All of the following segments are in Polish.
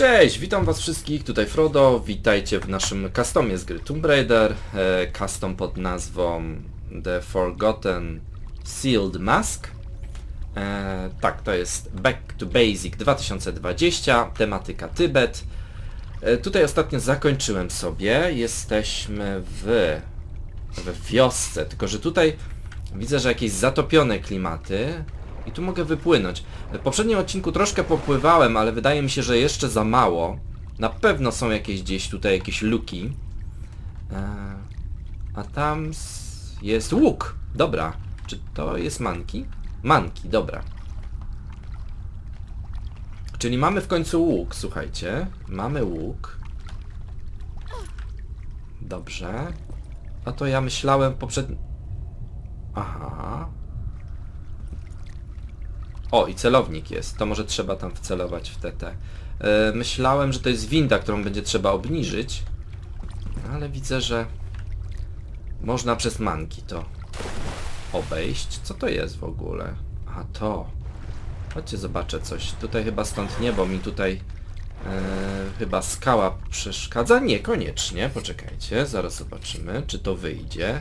Cześć, witam was wszystkich, tutaj Frodo, witajcie w naszym customie z gry Tomb Raider, e, custom pod nazwą The Forgotten Sealed Mask. E, tak, to jest Back to Basic 2020, tematyka Tybet. E, tutaj ostatnio zakończyłem sobie, jesteśmy w, w wiosce, tylko że tutaj widzę, że jakieś zatopione klimaty i tu mogę wypłynąć. W poprzednim odcinku troszkę popływałem, ale wydaje mi się, że jeszcze za mało. Na pewno są jakieś gdzieś tutaj jakieś luki. E, a tam jest łuk. Dobra. Czy to jest manki? Manki, dobra. Czyli mamy w końcu łuk, słuchajcie. Mamy łuk. Dobrze. A to ja myślałem poprzednio... Aha. O, i celownik jest. To może trzeba tam wcelować w TT. E, myślałem, że to jest winda, którą będzie trzeba obniżyć. Ale widzę, że można przez manki to obejść. Co to jest w ogóle? A to. Chodźcie, zobaczę coś. Tutaj chyba stąd nie, bo mi tutaj e, chyba skała przeszkadza. Niekoniecznie. Poczekajcie, zaraz zobaczymy, czy to wyjdzie.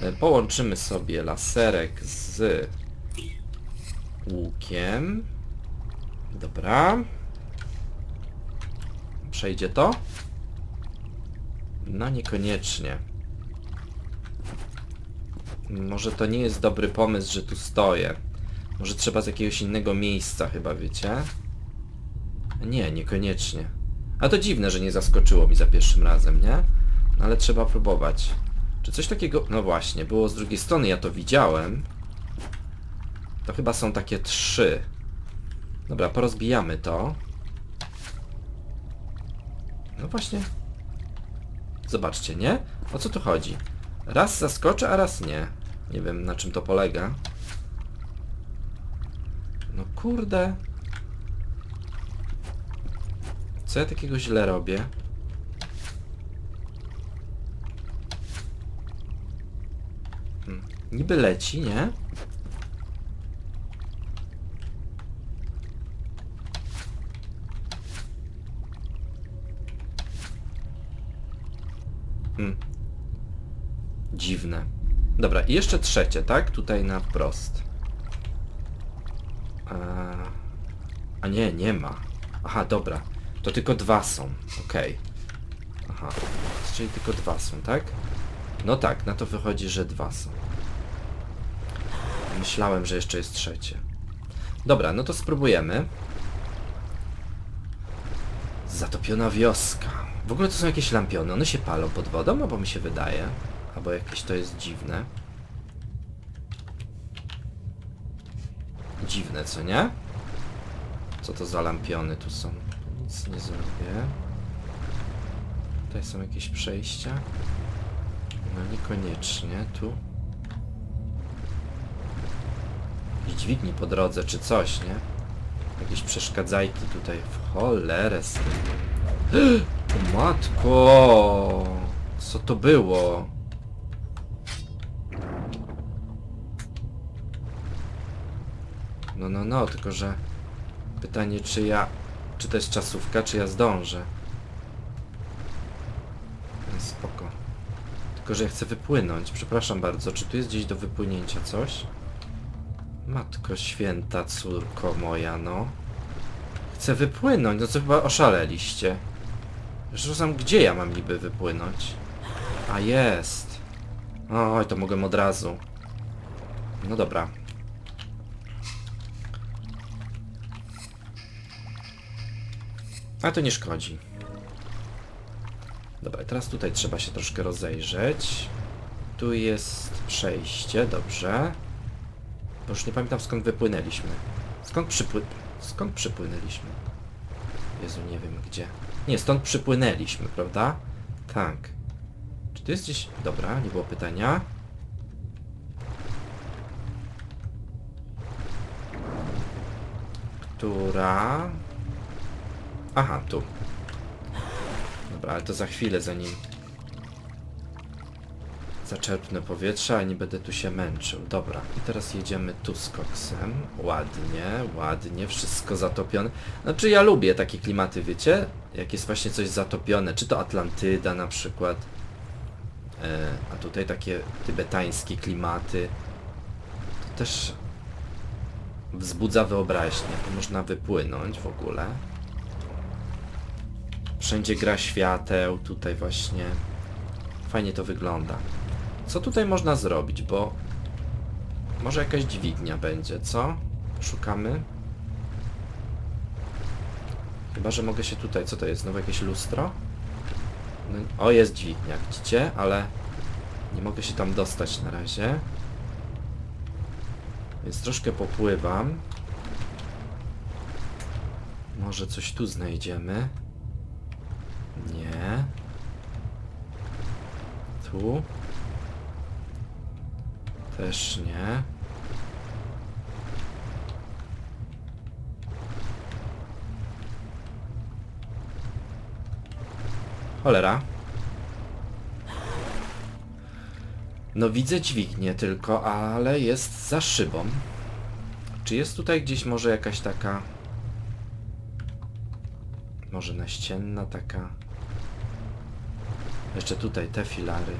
E, połączymy sobie laserek z łukiem. Dobra. Przejdzie to? No niekoniecznie. Może to nie jest dobry pomysł, że tu stoję. Może trzeba z jakiegoś innego miejsca chyba, wiecie? Nie, niekoniecznie. A to dziwne, że nie zaskoczyło mi za pierwszym razem, nie? No ale trzeba próbować. Czy coś takiego... No właśnie, było z drugiej strony, ja to widziałem. To chyba są takie trzy. Dobra, porozbijamy to. No właśnie. Zobaczcie, nie? O co tu chodzi? Raz zaskoczę, a raz nie. Nie wiem na czym to polega. No kurde. Co ja takiego źle robię? Hmm. Niby leci, nie? Hmm. Dziwne. Dobra, i jeszcze trzecie, tak? Tutaj na wprost. Eee, A nie, nie ma. Aha, dobra. To tylko dwa są. Okej. Aha. Czyli tylko dwa są, tak? No tak, na to wychodzi, że dwa są. Myślałem, że jeszcze jest trzecie. Dobra, no to spróbujemy. Zatopiona wioska. W ogóle to są jakieś lampiony. One się palą pod wodą, albo mi się wydaje. Albo jakieś to jest dziwne. Dziwne, co nie? Co to za lampiony tu są? Nic nie zrobię. Tutaj są jakieś przejścia. No niekoniecznie. Tu. Jakieś dźwigni po drodze, czy coś, nie? Jakieś przeszkadzajki tutaj. W cholerę z tym. Matko! Co to było? No, no, no, tylko że pytanie, czy ja, czy to jest czasówka, czy ja zdążę. Spoko. Tylko, że ja chcę wypłynąć. Przepraszam bardzo, czy tu jest gdzieś do wypłynięcia coś? Matko święta, córko moja, no. Chcę wypłynąć, no co chyba oszaleliście. Zresztą gdzie ja mam niby wypłynąć? A jest. Oj, to mogłem od razu. No dobra. A to nie szkodzi. Dobra, teraz tutaj trzeba się troszkę rozejrzeć. Tu jest przejście, dobrze. Bo już nie pamiętam skąd wypłynęliśmy. Skąd przypły... Skąd przypłynęliśmy? Jezu, nie wiem gdzie. Nie, stąd przypłynęliśmy, prawda? Tak. Czy tu jest gdzieś... Dobra, nie było pytania. Która... Aha, tu. Dobra, ale to za chwilę zanim... Zaczerpnę powietrza, a nie będę tu się męczył. Dobra, i teraz jedziemy tu z koksem. Ładnie, ładnie, wszystko zatopione. Znaczy ja lubię takie klimaty, wiecie? Jak jest właśnie coś zatopione, czy to Atlantyda na przykład. E, a tutaj takie tybetańskie klimaty. To też wzbudza wyobraźnię. Można wypłynąć w ogóle. Wszędzie gra świateł, tutaj właśnie. Fajnie to wygląda. Co tutaj można zrobić, bo... Może jakaś dźwignia będzie, co? Szukamy. Chyba, że mogę się tutaj... Co to jest? Znowu jakieś lustro? No, o, jest dźwignia, widzicie? Ale nie mogę się tam dostać na razie. Więc troszkę popływam. Może coś tu znajdziemy. Nie. Tu. Też nie. Cholera. No widzę dźwignię tylko, ale jest za szybą. Czy jest tutaj gdzieś może jakaś taka... Może naścienna taka... Jeszcze tutaj te filary.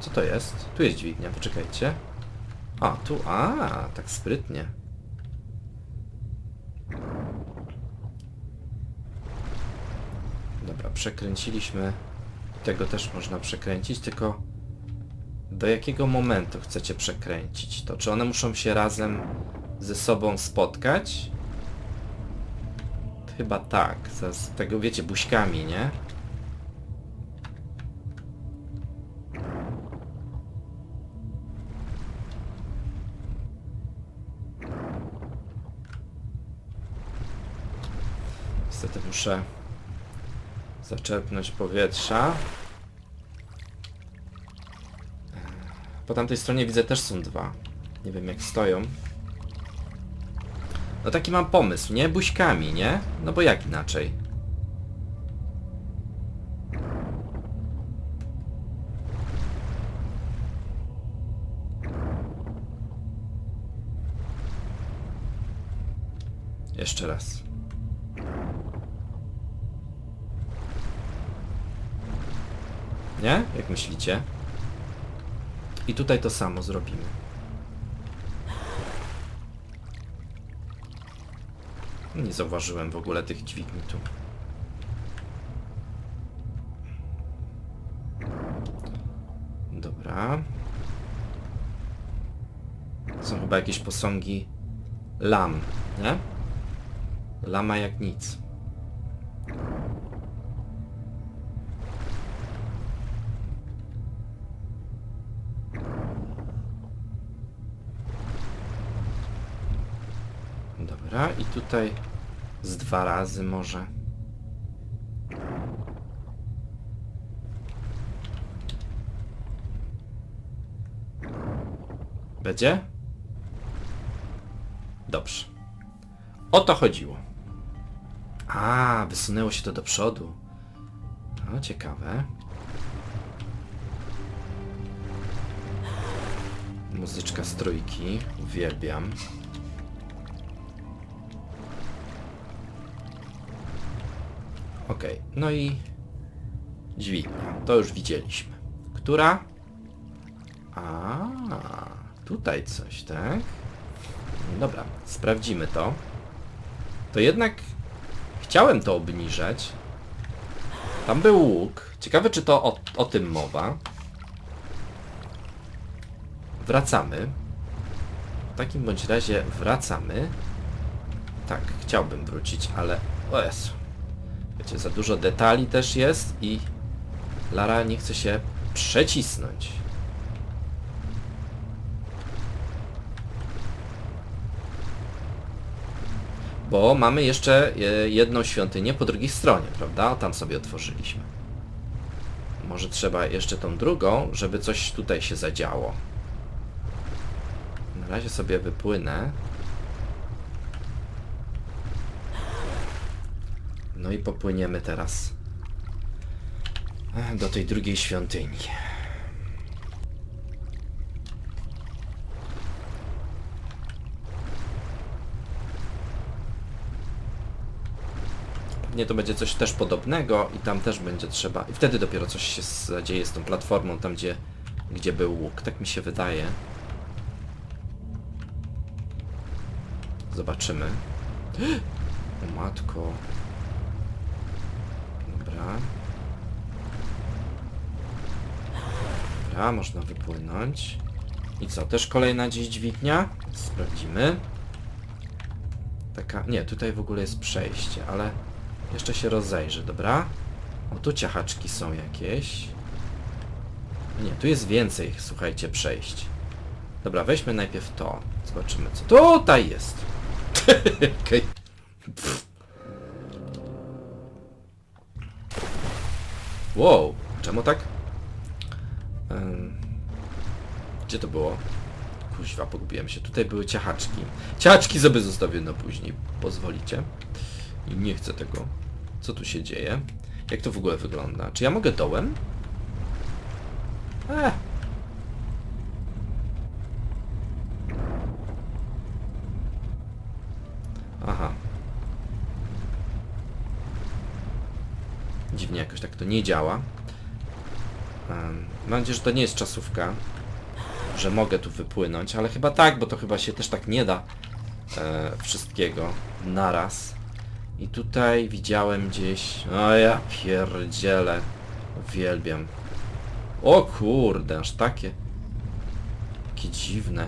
Co to jest? Tu jest dźwignia, poczekajcie. A, tu, a, tak sprytnie. Dobra, przekręciliśmy. Tego też można przekręcić, tylko do jakiego momentu chcecie przekręcić to? Czy one muszą się razem ze sobą spotkać? Chyba tak. Z tego wiecie, buźkami, nie? Niestety muszę zaczerpnąć powietrza. Po tamtej stronie widzę też są dwa. Nie wiem jak stoją. No taki mam pomysł, nie? Buźkami, nie? No bo jak inaczej? Jeszcze raz. Nie? Jak myślicie? I tutaj to samo zrobimy. Nie zauważyłem w ogóle tych dźwigni tu. Dobra. Są chyba jakieś posągi lam, nie? Lama jak nic. Dobra, i tutaj z dwa razy może. Będzie? Dobrze. O to chodziło. A, wysunęło się to do przodu. No, ciekawe. Muzyczka z trójki. Uwielbiam. Okej, no i dźwignia. To już widzieliśmy. Która? A, tutaj coś, tak? Dobra, sprawdzimy to. To jednak chciałem to obniżać. Tam był łuk. Ciekawe, czy to o, o tym mowa. Wracamy. W takim bądź razie wracamy. Tak, chciałbym wrócić, ale... O Jezu. Wiecie, za dużo detali też jest i Lara nie chce się przecisnąć. Bo mamy jeszcze e, jedną świątynię po drugiej stronie, prawda? Tam sobie otworzyliśmy. Może trzeba jeszcze tą drugą, żeby coś tutaj się zadziało. Na razie sobie wypłynę. No i popłyniemy teraz e, do tej drugiej świątyni. Pewnie to będzie coś też podobnego i tam też będzie trzeba... I wtedy dopiero coś się zadzieje z tą platformą, tam gdzie, gdzie był łuk. Tak mi się wydaje. Zobaczymy. O matko. Dobra. Dobra, można wypłynąć. I co, też kolejna gdzieś dźwignia? Sprawdzimy. Taka... Nie, tutaj w ogóle jest przejście, ale jeszcze się rozejrzę, dobra? O, tu ciachaczki są jakieś. Nie, tu jest więcej, słuchajcie, przejść. Dobra, weźmy najpierw to. Zobaczymy, co tutaj jest. Okej. Wow, czemu tak? Gdzie to było? Kuźwa, pogubiłem się. Tutaj były ciachaczki. Ciachaczki sobie zostawię na później. Pozwolicie? Nie chcę tego. Co tu się dzieje? Jak to w ogóle wygląda? Czy ja mogę dołem? Eh. Aha. Dziwnie jakoś tak to nie działa. Mam nadzieję, że to nie jest czasówka, że mogę tu wypłynąć, ale chyba tak, bo to chyba się też tak nie da e, wszystkiego naraz. I tutaj widziałem gdzieś... O ja pierdzielę. Uwielbiam. O kurde, aż takie. Takie dziwne.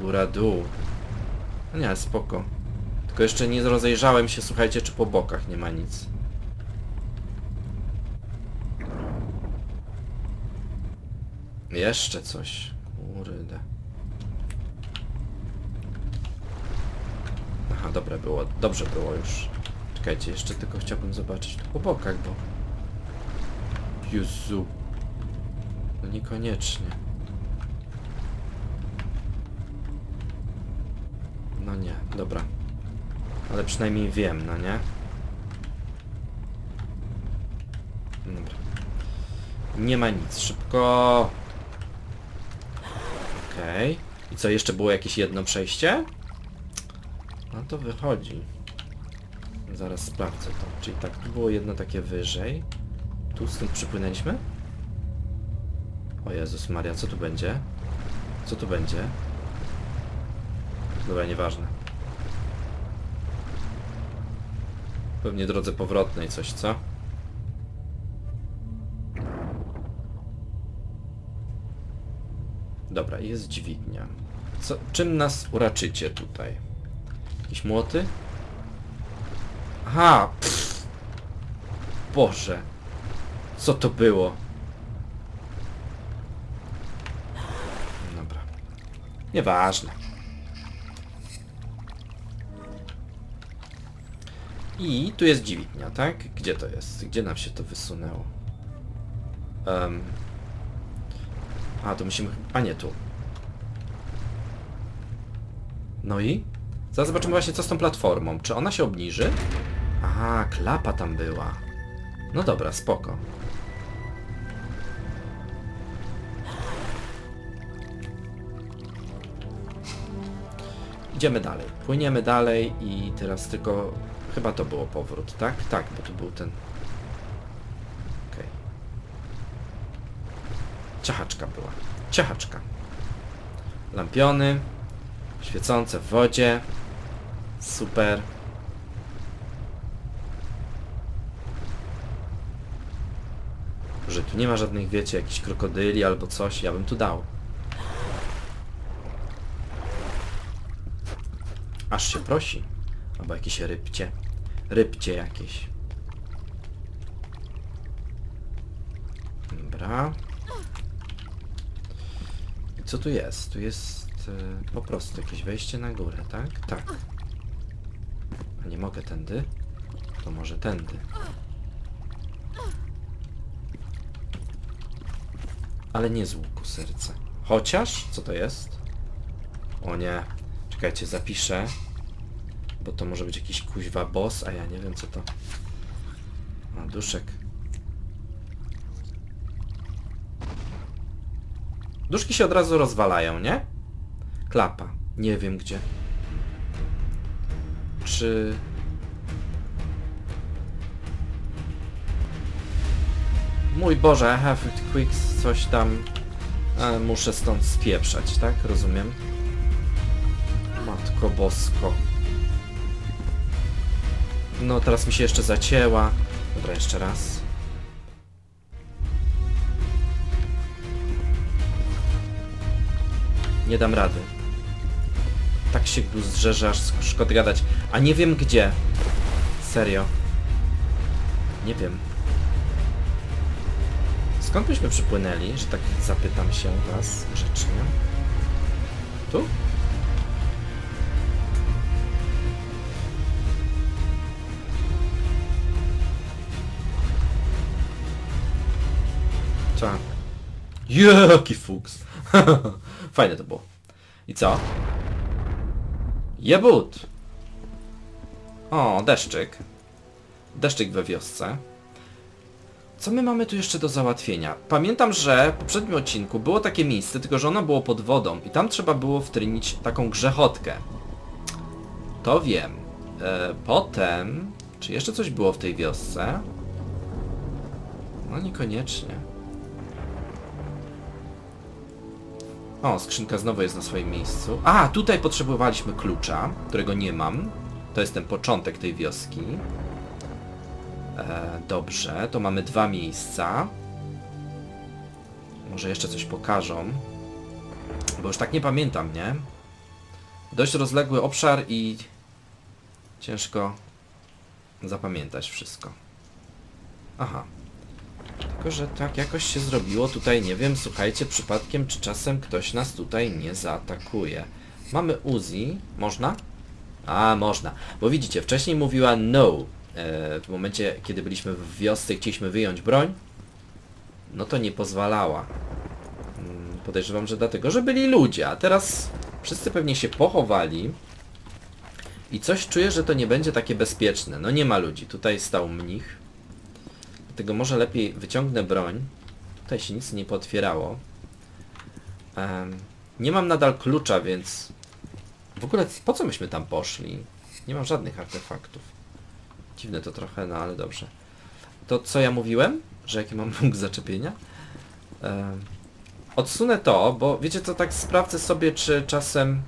Góra, dół. No nie, spoko. Tylko jeszcze nie rozejrzałem się, słuchajcie, czy po bokach nie ma nic. Jeszcze coś. Kurde. Aha, dobre było. Dobrze było już. Czekajcie, jeszcze tylko chciałbym zobaczyć tu po bokach, bo... Jezu. No niekoniecznie. No nie, dobra. Ale przynajmniej wiem, no nie? Dobra. Nie ma nic, szybko. Okej. I co, jeszcze było jakieś jedno przejście? No to wychodzi. Zaraz sprawdzę to. Czyli tak, tu było jedno takie wyżej. Tu stąd przypłynęliśmy? O Jezus Maria, co tu będzie? Co tu będzie? Dobra, nieważne. Pewnie drodze powrotnej coś, co? Dobra, jest dźwignia. Co, czym nas uraczycie tutaj? Jakieś młoty? Aha! Pff. Boże! Co to było? Dobra. Nieważne. I tu jest dźwignia, tak? Gdzie to jest? Gdzie nam się to wysunęło? Um. A, to musimy... A nie, tu. No i? Zaraz zobaczymy właśnie co z tą platformą. Czy ona się obniży? Aha, klapa tam była. No dobra, spoko. Idziemy dalej. Płyniemy dalej i teraz tylko... Chyba to było powrót, tak? Tak, bo tu był ten... Ciachaczka była. Ciachaczka. Lampiony. Świecące w wodzie. Super. Że tu nie ma żadnych, wiecie, jakichś krokodyli albo coś, ja bym tu dał. Aż się prosi. Albo jakieś rybcie. Rybcie jakieś. Dobra. Co tu jest? Tu jest e, po prostu jakieś wejście na górę, tak? Tak. A nie mogę tędy? To może tędy. Ale nie z łuku serce. Chociaż? Co to jest? O nie. Czekajcie, zapiszę. Bo to może być jakiś kuźwa boss, a ja nie wiem co to. A, duszek. Duszki się od razu rozwalają, nie? Klapa. Nie wiem gdzie. Czy... Mój Boże, I have it quick, coś tam... E, muszę stąd spieprzać, tak? Rozumiem. Matko Bosko. No, teraz mi się jeszcze zacięła. Dobra, jeszcze raz. Nie dam rady. Tak się tu zrzeże, aż szkoda gadać. A nie wiem gdzie. Serio. Nie wiem. Skąd byśmy przypłynęli, że tak zapytam się was grzecznie? Tu? Tak. Jaki fuks. Fajne to było. I co? Jebut! O, deszczyk. Deszczyk we wiosce. Co my mamy tu jeszcze do załatwienia? Pamiętam, że w poprzednim odcinku było takie miejsce, tylko że ono było pod wodą i tam trzeba było wtrynić taką grzechotkę. To wiem. E, potem... Czy jeszcze coś było w tej wiosce? No niekoniecznie. O, skrzynka znowu jest na swoim miejscu. A, tutaj potrzebowaliśmy klucza, którego nie mam. To jest ten początek tej wioski. E, dobrze, to mamy dwa miejsca. Może jeszcze coś pokażą. Bo już tak nie pamiętam, nie? Dość rozległy obszar i ciężko zapamiętać wszystko. Aha. Tylko, że tak jakoś się zrobiło tutaj, nie wiem, słuchajcie, przypadkiem, czy czasem ktoś nas tutaj nie zaatakuje. Mamy Uzi, można? A, można, bo widzicie, wcześniej mówiła no, e, w momencie, kiedy byliśmy w wiosce chcieliśmy wyjąć broń, no to nie pozwalała. Mm, Podejrzewam, że dlatego, że byli ludzie, a teraz wszyscy pewnie się pochowali i coś czuję, że to nie będzie takie bezpieczne. No nie ma ludzi, tutaj stał mnich, Dlatego może lepiej wyciągnę broń. Tutaj się nic nie potwierało. Em, nie mam nadal klucza, więc... W ogóle po co myśmy tam poszli? Nie mam żadnych artefaktów. Dziwne to trochę, no ale dobrze. To co ja mówiłem? Że jaki mam punkt zaczepienia? Em, odsunę to, bo wiecie co, tak sprawdzę sobie, czy czasem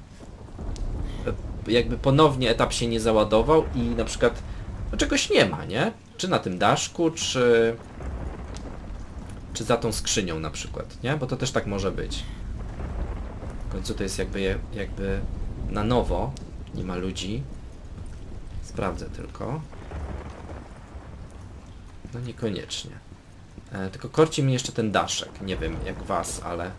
e, jakby ponownie etap się nie załadował i na przykład no czegoś nie ma, nie? Czy na tym daszku, czy... Czy za tą skrzynią na przykład, nie? Bo to też tak może być. W końcu to jest jakby, jakby na nowo. Nie ma ludzi. Sprawdzę tylko. No niekoniecznie. E, tylko korci mi jeszcze ten daszek. Nie wiem jak was, ale...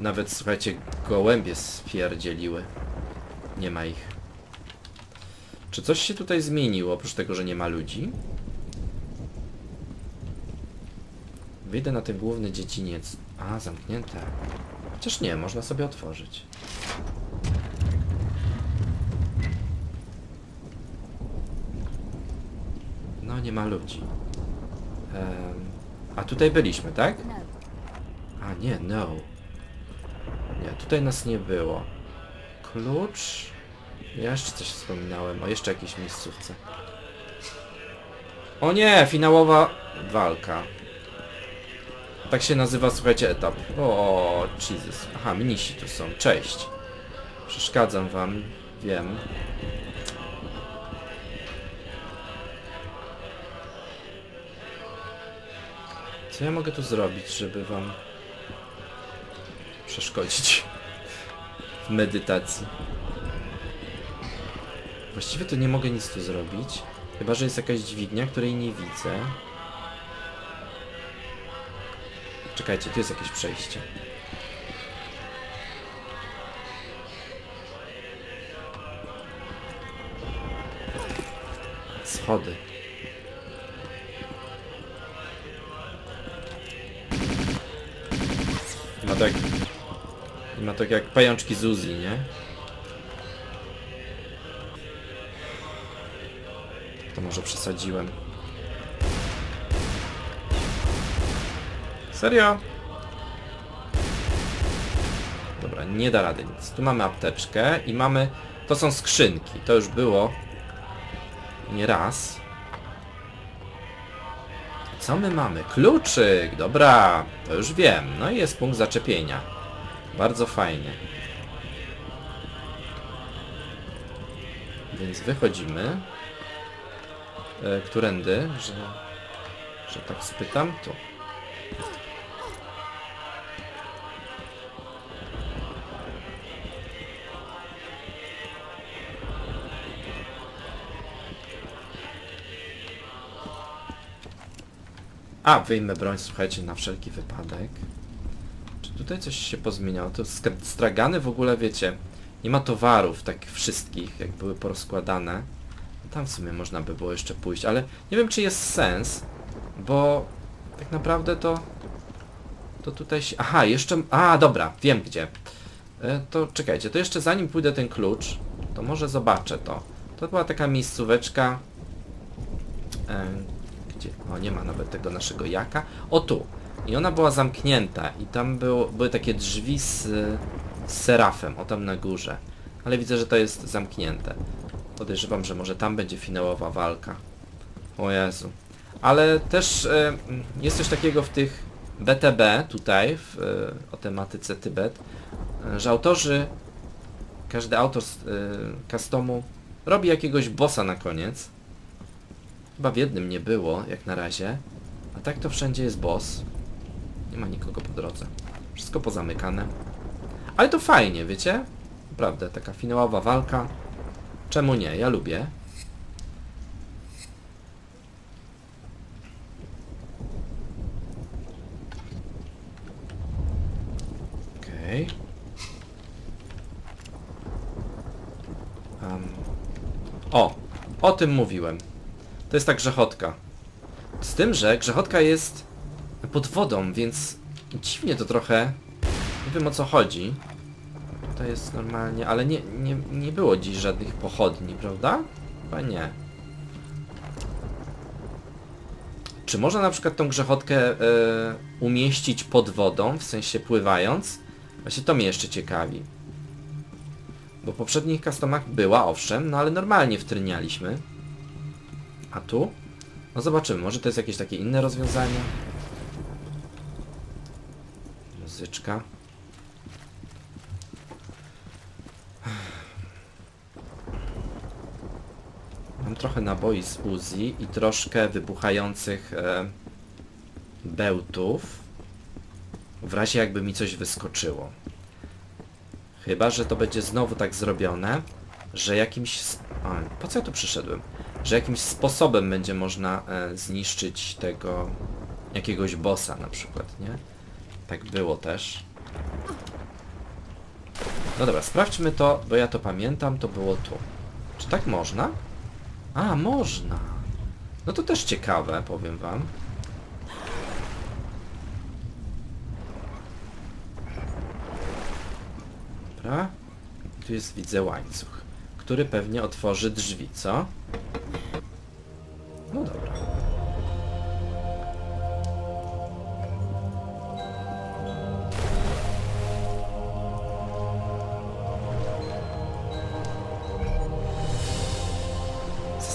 Nawet, słuchajcie, gołębie spierdzieliły. Nie ma ich. Czy coś się tutaj zmieniło, oprócz tego, że nie ma ludzi? Wyjdę na ten główny dziedziniec. A, zamknięte. Chociaż nie, można sobie otworzyć. No, nie ma ludzi. A tutaj byliśmy, tak? A nie, no. Nie, tutaj nas nie było. Klucz. Ja jeszcze coś wspominałem. O, jeszcze jakiejś miejscówce. O nie, finałowa walka. Tak się nazywa, słuchajcie, etap. O, Jesus. Aha, minisi tu są. Cześć. Przeszkadzam wam. Wiem. Co ja mogę tu zrobić, żeby wam przeszkodzić w medytacji. Właściwie to nie mogę nic tu zrobić. Chyba, że jest jakaś dźwignia, której nie widzę. Czekajcie, tu jest jakieś przejście. Schody. Matek. Ma tak jak pajączki z Uzi, nie? To może przesadziłem. Serio? Dobra, nie da rady nic. Tu mamy apteczkę i mamy... To są skrzynki. To już było nie raz. Co my mamy? Kluczyk! Dobra, to już wiem. No i jest punkt zaczepienia. Bardzo fajnie. Więc wychodzimy. E, którędy, że, że tak spytam? Tu. A, wyjmę broń, słuchajcie, na wszelki wypadek. Czy tutaj coś się pozmieniało? To sk- stragany w ogóle, wiecie, nie ma towarów tak wszystkich, jak były porozkładane. Tam w sumie można by było jeszcze pójść, ale nie wiem, czy jest sens, bo tak naprawdę to... To tutaj się... Aha, jeszcze... A, dobra, wiem gdzie. E, to czekajcie, to jeszcze zanim pójdę ten klucz, to może zobaczę to. To była taka miejscóweczka... E, gdzie? O, nie ma nawet tego naszego jaka. O, tu. I ona była zamknięta i tam było, były takie drzwi z, z serafem, o tam na górze. Ale widzę, że to jest zamknięte. Podejrzewam, że może tam będzie finałowa walka. O Jezu. Ale też e, jest coś takiego w tych BTB tutaj, w, e, o tematyce Tybet, e, że autorzy, każdy autor z e, customu robi jakiegoś bossa na koniec. Chyba w jednym nie było, jak na razie. A tak to wszędzie jest boss. Nie ma nikogo po drodze. Wszystko pozamykane. Ale to fajnie, wiecie? Naprawdę, taka finałowa walka. Czemu nie? Ja lubię. Okej. Em, o! O tym mówiłem. To jest ta grzechotka. Z tym, że grzechotka jest pod wodą, więc dziwnie to trochę. Nie wiem o co chodzi. To jest normalnie, ale nie, nie, nie było dziś żadnych pochodni, prawda? Chyba nie. Czy można na przykład tą grzechotkę e, umieścić pod wodą, w sensie pływając? Właśnie to mnie jeszcze ciekawi. Bo w poprzednich customach była, owszem, no ale normalnie wtrynialiśmy. A tu? No zobaczymy, może to jest jakieś takie inne rozwiązanie? Muzyczka. Mam trochę naboi z Uzi i troszkę wybuchających e, bełtów. W razie jakby mi coś wyskoczyło. Chyba, że to będzie znowu tak zrobione, że jakimś... A, po co ja tu przyszedłem? Że jakimś sposobem będzie można e, zniszczyć tego jakiegoś bossa na przykład, nie? Tak było też. No dobra, sprawdźmy to, bo ja to pamiętam, to było tu. Czy tak można? A, można. No to też ciekawe, powiem wam. Dobra. Tu jest, widzę, łańcuch, który pewnie otworzy drzwi, co?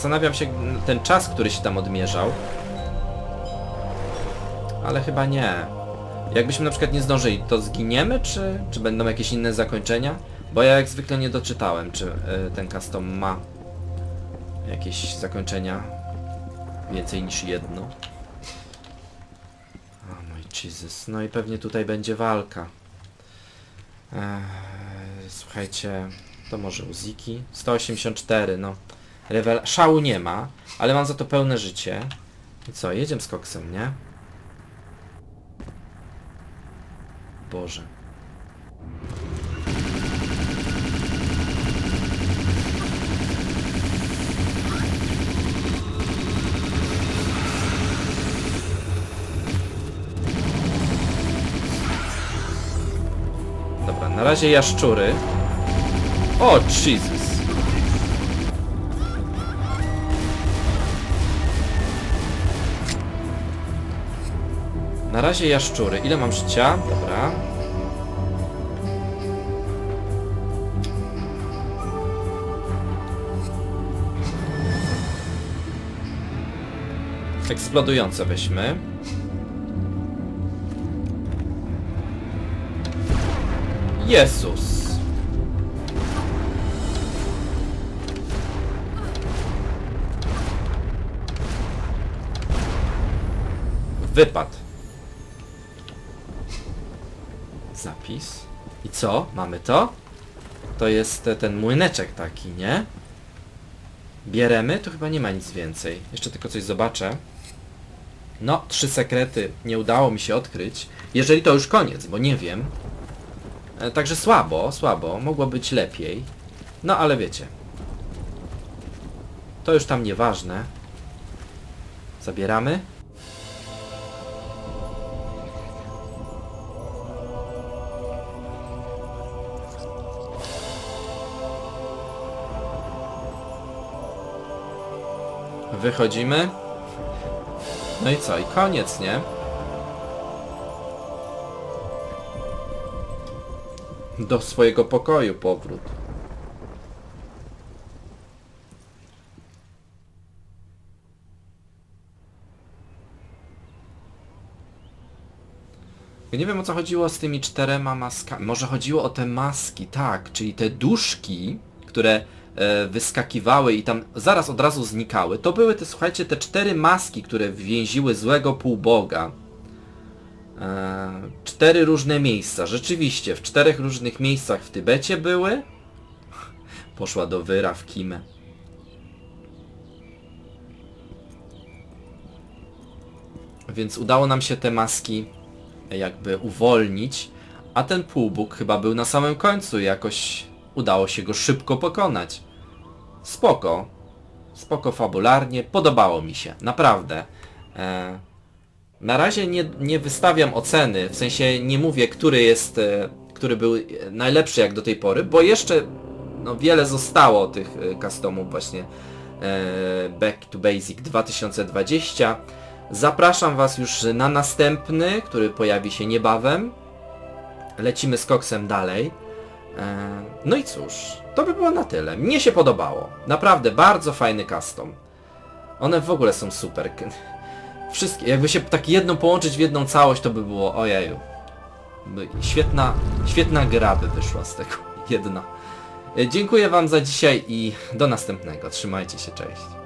Zastanawiam się ten czas, który się tam odmierzał. Ale chyba nie. Jakbyśmy na przykład nie zdążyli, to zginiemy, czy, czy będą jakieś inne zakończenia? Bo ja jak zwykle nie doczytałem, czy y, ten custom ma jakieś zakończenia więcej niż jedno. O mój Jesus. No i pewnie tutaj będzie walka. Eee, słuchajcie, to może Uziki. 184, no. Rewel... Szału nie ma, ale mam za to pełne życie. I co, jedziemy z koksem, nie? Boże. Dobra, na razie jaszczury. O, Jesus. Na razie jaszczury. Ile mam życia? Dobra. Eksplodujące weźmy. Jezus. Wypad. Zapis. I co? Mamy to? To jest e, ten młyneczek taki, nie? Bieremy? Tu chyba nie ma nic więcej. Jeszcze tylko coś zobaczę. No, trzy sekrety nie udało mi się odkryć. Jeżeli to już koniec, bo nie wiem. E, Także słabo, słabo. Mogło być lepiej. No, ale wiecie. To już tam nieważne. Zabieramy. Wychodzimy. No i co? I koniec, nie? Do swojego pokoju powrót. Ja nie wiem o co chodziło z tymi czterema maskami. Może chodziło o te maski, tak, czyli te duszki, które wyskakiwały i tam zaraz od razu znikały. To były te, słuchajcie, te cztery maski, które więziły złego półboga. E, cztery różne miejsca. Rzeczywiście, w czterech różnych miejscach w Tybecie były. Poszła do Wyra w Kimę. Więc udało nam się te maski jakby uwolnić, a ten półbóg chyba był na samym końcu jakoś udało się go szybko pokonać. Spoko. Spoko fabularnie, podobało mi się, naprawdę. E, na razie nie, nie wystawiam oceny, w sensie nie mówię, który jest, e, który był e, najlepszy jak do tej pory, bo jeszcze no, wiele zostało tych e, customów właśnie e, Back to Basic 2020. Zapraszam Was już na następny, który pojawi się niebawem. Lecimy z koksem dalej. E, No i cóż, to by było na tyle. Mnie się podobało. Naprawdę bardzo fajny custom. One w ogóle są super. Wszystkie, jakby się tak jedną połączyć w jedną całość, to by było ojeju. Świetna, świetna gra by wyszła z tego. Jedna. E, Dziękuję Wam za dzisiaj i do następnego. Trzymajcie się, cześć.